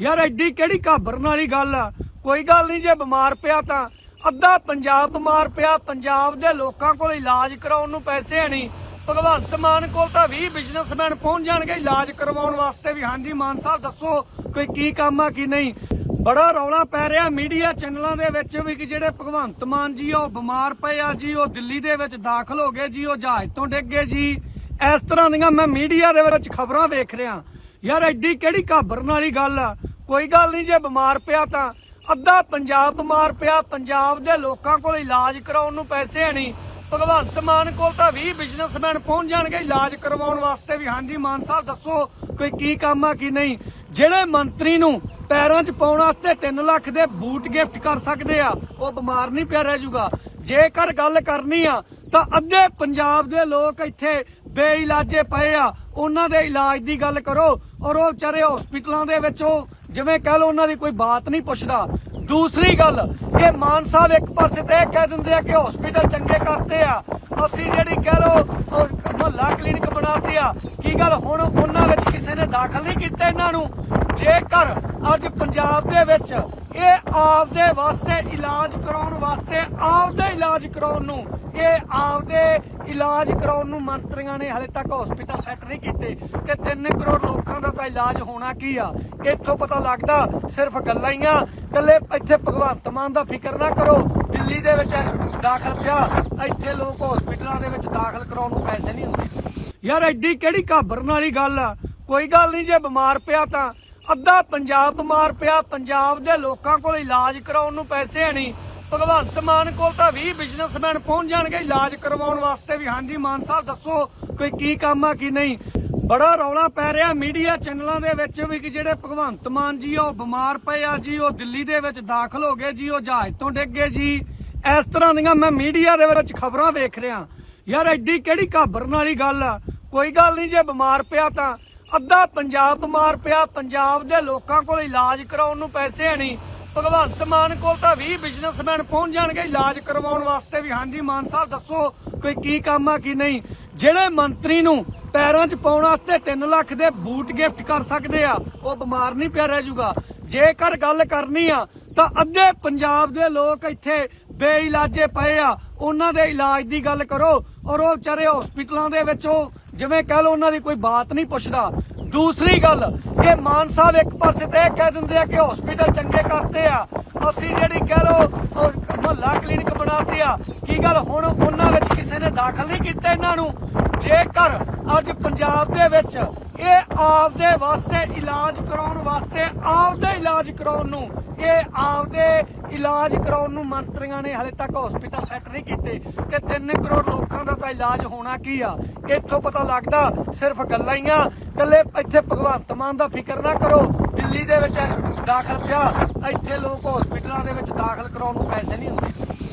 ਯਾਰ ਐਡੀ ਕਿਹੜੀ ਘਾਬਰਨ ਵਾਲੀ ਗੱਲ ਆ? ਕੋਈ ਗੱਲ ਨਹੀਂ, ਜੇ ਬਿਮਾਰ ਪਿਆ ਤਾਂ। ਅੱਧਾ ਪੰਜਾਬ ਬਿਮਾਰ ਪਿਆ, ਪੰਜਾਬ ਦੇ ਲੋਕਾਂ ਕੋਲ ਇਲਾਜ ਕਰਾਉਣ ਨੂੰ ਪੈਸੇ ਹੈ ਨਹੀਂ। ਭਗਵੰਤ ਮਾਨ ਕੋਲ ਤਾਂ 20 ਬਿਜ਼ਨਸਮੈਨ ਪਹੁੰਚ ਜਾਣਗੇ ਇਲਾਜ ਕਰਵਾਉਣ ਵਾਸਤੇ ਵੀ। ਹਾਂਜੀ, ਮਾਨ ਸਾਹਿਬ, ਦੱਸੋ ਕੋਈ ਕੀ ਕੰਮ ਆ, ਕੀ ਨਹੀਂ? ਬੜਾ ਰੌਲਾ ਪੈ ਰਿਹਾ ਮੀਡੀਆ ਚੈਨਲਾਂ ਦੇ ਵਿੱਚ ਵੀ ਕਿ ਜਿਹੜੇ ਭਗਵੰਤ ਮਾਨ ਜੀ ਉਹ ਬਿਮਾਰ ਪਏ ਆ ਜੀ, ਉਹ ਦਿੱਲੀ ਦੇ ਵਿੱਚ ਦਾਖਲ ਹੋ ਗਏ ਜੀ, ਉਹ ਜਹਾਜ਼ ਤੋਂ ਡਿੱਗ ਗਏ ਜੀ। ਇਸ ਤਰ੍ਹਾਂ ਦੀਆਂ ਮੈਂ ਮੀਡੀਆ ਦੇ ਵਿੱਚ ਖਬਰਾਂ ਵੇਖ ਰਿਹਾ। ਯਾਰ ਐਡੀ ਕਿਹੜੀ ਘਾਬਰਨ ਵਾਲੀ ਗੱਲ ਆ? ਕੋਈ ਗੱਲ ਨਹੀਂ, ਜੇ ਬਿਮਾਰ ਪਿਆ ਤਾਂ ਅੱਧਾ ਪੰਜਾਬ ਬਿਮਾਰ ਪਿਆ, ਪੰਜਾਬ ਦੇ ਲੋਕਾਂ ਕੋਲ ਇਲਾਜ ਕਰਾਉਣ ਨੂੰ ਪੈਸੇ ਨਹੀਂ। ਭਗਵੰਤ ਮਾਨ ਕੋਲ ਤਾਂ 20 ਬਿਜ਼ਨਸਮੈਨ ਪਹੁੰਚ ਜਾਣਗੇ ਇਲਾਜ ਕਰਵਾਉਣ ਵਾਸਤੇ ਵੀ। ਹਾਂਜੀ ਮਾਨ ਸਾਹਿਬ, ਦੱਸੋ ਕੋਈ ਕੀ ਕੰਮ ਆ, ਕੀ ਨਹੀਂ? ਜਿਹੜੇ ਮੰਤਰੀ ਨੂੰ ਪੈਰਾਂ 'ਚ ਪਾਉਣ ਵਾਸਤੇ 3 ਲੱਖ ਦੇ ਬੂਟ ਗਿਫਟ ਕਰ ਸਕਦੇ ਆ, ਉਹ ਬਿਮਾਰ ਨਹੀਂ ਪਿਆ ਰਹਿ ਜਾਊਗਾ। ਜੇਕਰ ਗੱਲ ਕਰਨੀ ਆ, ਤਾਂ ਅੱਧੇ ਪੰਜਾਬ ਦੇ ਲੋਕ ਇੱਥੇ ਬੇਇਲਾਜੇ ਪਏ ਆ। ਉਹਨਾਂ ਦੇ ਇਲਾਜ ਦੀ ਗੱਲ ਕਰੋ ਔਰ ਉਹ ਵਿਚਾਰੇ ਹਸਪੀਟਲਾਂ ਦੇ ਵਿੱਚੋਂ, ਜਿਵੇਂ ਕਹਿ ਲਓ ਉਹਨਾਂ ਦੀ ਕੋਈ ਬਾਤ ਨਹੀਂ ਪੁੱਛਦਾ। ਦੂਸਰੀ ਗੱਲ ਕਿ ਮਾਨ ਸਾਹਿਬ ਇੱਕ ਪਾਸੇ ਤੇ ਇਹ ਕਹਿ ਦਿੰਦੇ ਆ ਕਿ ਹਸਪੀਟਲ ਚੰਗੇ ਕਰਤੇ ਆ। ਅਸੀਂ ਜਿਹੜੀ ਕਹਿ ਲਓ ਮੁਹੱਲਾ ਕਲੀਨਿਕ ਬਣਾਤੇ ਆ। ਕੀ ਗੱਲ? ਹੁਣ ਉਹਨਾਂ ਵਿੱਚ ਕਿਸੇ ਨੇ ਦਾਖਲ ਨਹੀਂ ਕੀਤਾ ਇਹਨਾਂ ਨੂੰ। ਜੇਕਰ ਅੱਜ ਪੰਜਾਬ ਦੇ ਵਿੱਚ ਇਹ ਆਪਦੇ ਵਾਸਤੇ ਇਲਾਜ ਕਰਾਉਣ ਵਾਸਤੇ, ਆਪਦੇ ਇਲਾਜ ਕਰਾਉਣ ਨੂੰ। ਇਹ ਆਪਦੇ ਇਲਾਜ ਕਰਾਉਣ ਨੂੰ ਮੰਤਰੀਆਂ ਨੇ ਹਲੇ ਤੱਕ ਹਸਪੀਟਲ ਸੈੱਟ ਨਹੀਂ ਕੀਤੇ। ਤੇ 3 ਕਰੋੜ ਲੋਕਾਂ ਦਾ ਤਾਂ ਇਲਾਜ ਹੋਣਾ ਕੀ ਆ? ਇੱਥੋਂ ਪਤਾ ਲੱਗਦਾ ਸਿਰਫ ਗੱਲਾਂ ਹੀ ਆ। ਕੱਲੇ ਇੱਥੇ ਭਗਵੰਤ ਮਾਨ ਦਾ ਫਿਕਰ ਨਾ ਕਰੋ। ਦਿੱਲੀ ਦੇ ਵਿੱਚ ਦਾਖਲ ਪਿਆ। ਇੱਥੇ ਲੋਕ ਹਸਪੀਟਲਾਂ ਦੇ ਵਿੱਚ ਦਾਖਲ ਕਰਾਉਣ ਨੂੰ ਪੈਸੇ ਨਹੀਂ ਹੁੰਦੇ ਯਾਰ ਐਡੀ ਕਿਹੜੀ ਘਾਬਰਨ ਵਾਲੀ ਗੱਲ ਆ? ਕੋਈ ਗੱਲ ਨਹੀਂ, ਜੇ ਬਿਮਾਰ ਪਿਆ ਤਾਂ ਅੱਧਾ ਪੰਜਾਬ ਬਿਮਾਰ ਪਿਆ, ਪੰਜਾਬ ਦੇ ਲੋਕਾਂ ਕੋਲ ਇਲਾਜ ਕਰਾਉਣ ਨੂੰ ਪੈਸੇ ਹੈ ਨਹੀਂ। ਭਗਵੰਤ ਮਾਨ ਕੋਲ ਤਾਂ 20 ਬਿਜ਼ਨਸਮੈਨ ਪਹੁੰਚ ਜਾਣਗੇ ਇਲਾਜ ਕਰਵਾਉਣ ਵਾਸਤੇ ਵੀ। ਹਾਂਜੀ ਮਾਨ ਸਾਹਿਬ, ਦੱਸੋ ਕੋਈ ਕੀ ਕੰਮ ਆ, ਕੀ ਨਹੀਂ? ਬੜਾ ਰੌਲਾ ਪੈ ਰਿਹਾ ਮੀਡੀਆ ਚੈਨਲਾਂ ਦੇ ਵਿੱਚ ਵੀ ਕਿ ਜਿਹੜੇ ਭਗਵੰਤ ਮਾਨ ਜੀ ਉਹ ਬਿਮਾਰ ਪਏ ਆ ਜੀ, ਉਹ ਦਿੱਲੀ ਦੇ ਵਿੱਚ ਦਾਖਲ ਹੋ ਗਏ ਜੀ, ਉਹ ਜਹਾਜ਼ ਤੋਂ ਡਿੱਗ ਗਏ ਜੀ। ਇਸ ਤਰ੍ਹਾਂ ਦੀਆਂ ਮੈਂ ਮੀਡੀਆ ਦੇ ਵਿੱਚ ਖਬਰਾਂ ਵੇਖ ਰਿਹਾ। ਯਾਰ ਐਡੀ ਕਿਹੜੀ ਘਾਬਰਨ ਵਾਲੀ ਗੱਲ ਆ? ਕੋਈ ਗੱਲ ਨਹੀਂ, ਜੇ ਬਿਮਾਰ ਪਿਆ ਤਾਂ। ਅੱਧਾ ਪੰਜਾਬ ਬਿਮਾਰ ਪਿਆ, ਪੰਜਾਬ ਦੇ ਲੋਕਾਂ ਕੋਲ ਇਲਾਜ ਕਰਾਉਣ ਨੂੰ ਪੈਸੇ ਨਹੀਂ। ਭਗਵੰਤ ਮਾਨ ਕੋਲ ਤਾਂ 20 ਬਿਜ਼ਨਸਮੈਨ ਪਹੁੰਚ ਜਾਣਗੇ ਇਲਾਜ ਕਰਵਾਉਣ ਵਾਸਤੇ ਵੀ। ਹਾਂਜੀ, ਮਾਨ ਸਾਹਿਬ, ਦੱਸੋ ਕੋਈ ਕੀ ਕੰਮ ਆ, ਕੀ ਨਹੀਂ? ਜਿਹੜੇ ਮੰਤਰੀ ਨੂੰ ਪੈਰਾਂ 'ਚ ਪਾਉਣ ਵਾਸਤੇ 3 ਲੱਖ ਦੇ ਬੂਟ ਗਿਫਟ ਕਰ ਸਕਦੇ ਆ, ਉਹ ਬਿਮਾਰ ਨਹੀਂ ਪਿਆ ਰਹਿ ਜੂਗਾ ਜੇਕਰ ਗੱਲ ਕਰਨੀ ਆ, ਤਾਂ ਅੱਧੇ ਪੰਜਾਬ ਦੇ ਲੋਕ ਇੱਥੇ ਬੇਇਲਾਜੇ ਪਏ ਆ। ਉਹਨਾਂ ਦੇ ਇਲਾਜ ਦੀ ਗੱਲ ਕਰੋ ਔਰ ਉਹ ਵਿਚਾਰੇ ਹਸਪੀਟਲਾਂ ਦੇ ਵਿੱਚ ਉਹ ਜਿਵੇਂ ਕਹਿ ਲਓ ਉਹਨਾਂ ਦੀ ਕੋਈ ਬਾਤ ਨਹੀਂ ਪੁੱਛਦਾ। ਦੂਸਰੀ ਗੱਲ, ਕਿ ਮਾਨ ਸਾਹਿਬ ਇੱਕ ਪਾਸੇ ਤੇ ਇਹ ਕਹਿ ਦਿੰਦੇ ਆ ਕਿ ਹਸਪੀਟਲ ਚੰਗੇ ਕਰਤੇ ਆ। ਅਸੀਂ ਜਿਹੜੀ ਕਹਿ ਲਓ ਮੁਹੱਲਾ ਕਲੀਨਿਕ ਬਣਾਤੇ ਆ। ਕੀ ਗੱਲ, ਹੁਣ ਉਹਨਾਂ ਵਿੱਚ ਕਿਸੇ ਨੇ ਦਾਖਲ ਨਹੀਂ ਕੀਤਾ ਇਹਨਾਂ ਨੂੰ? ਜੇਕਰ ਅੱਜ ਪੰਜਾਬ ਦੇ ਵਿੱਚ ਇਹ ਆਪਦੇ ਵਾਸਤੇ ਇਲਾਜ ਕਰਾਉਣ ਵਾਸਤੇ, ਆਪਦੇ ਇਲਾਜ ਕਰਾਉਣ ਨੂੰ, ਇਹ ਆਪਦੇ ਇਲਾਜ ਕਰਾਉਣ ਨੂੰ ਮੰਤਰੀਆਂ ਨੇ ਹਲੇ ਤੱਕ ਹਸਪੀਟਲ ਸੈੱਟ ਨਹੀਂ ਕੀਤੇ। ਤੇ 3 ਕਰੋੜ ਲੋਕਾਂ ਦਾ ਤਾਂ ਇਲਾਜ ਹੋਣਾ ਕੀ ਆ? ਇੱਥੋਂ ਪਤਾ ਲੱਗਦਾ ਸਿਰਫ ਗੱਲਾਂ ਹੀ ਆ। ਕੱਲੇ ਇੱਥੇ ਭਗਵੰਤ ਮਾਨ ਦਾ ਫਿਕਰ ਨਾ ਕਰੋ। ਦਿੱਲੀ ਦੇ ਵਿੱਚ ਦਾਖਲ ਪਿਆ, ਇੱਥੇ ਲੋਕ ਹਸਪੀਟਲਾਂ ਦੇ ਵਿੱਚ ਦਾਖਲ ਕਰਾਉਣ ਨੂੰ ਪੈਸੇ ਨਹੀਂ ਹੁੰਦੇ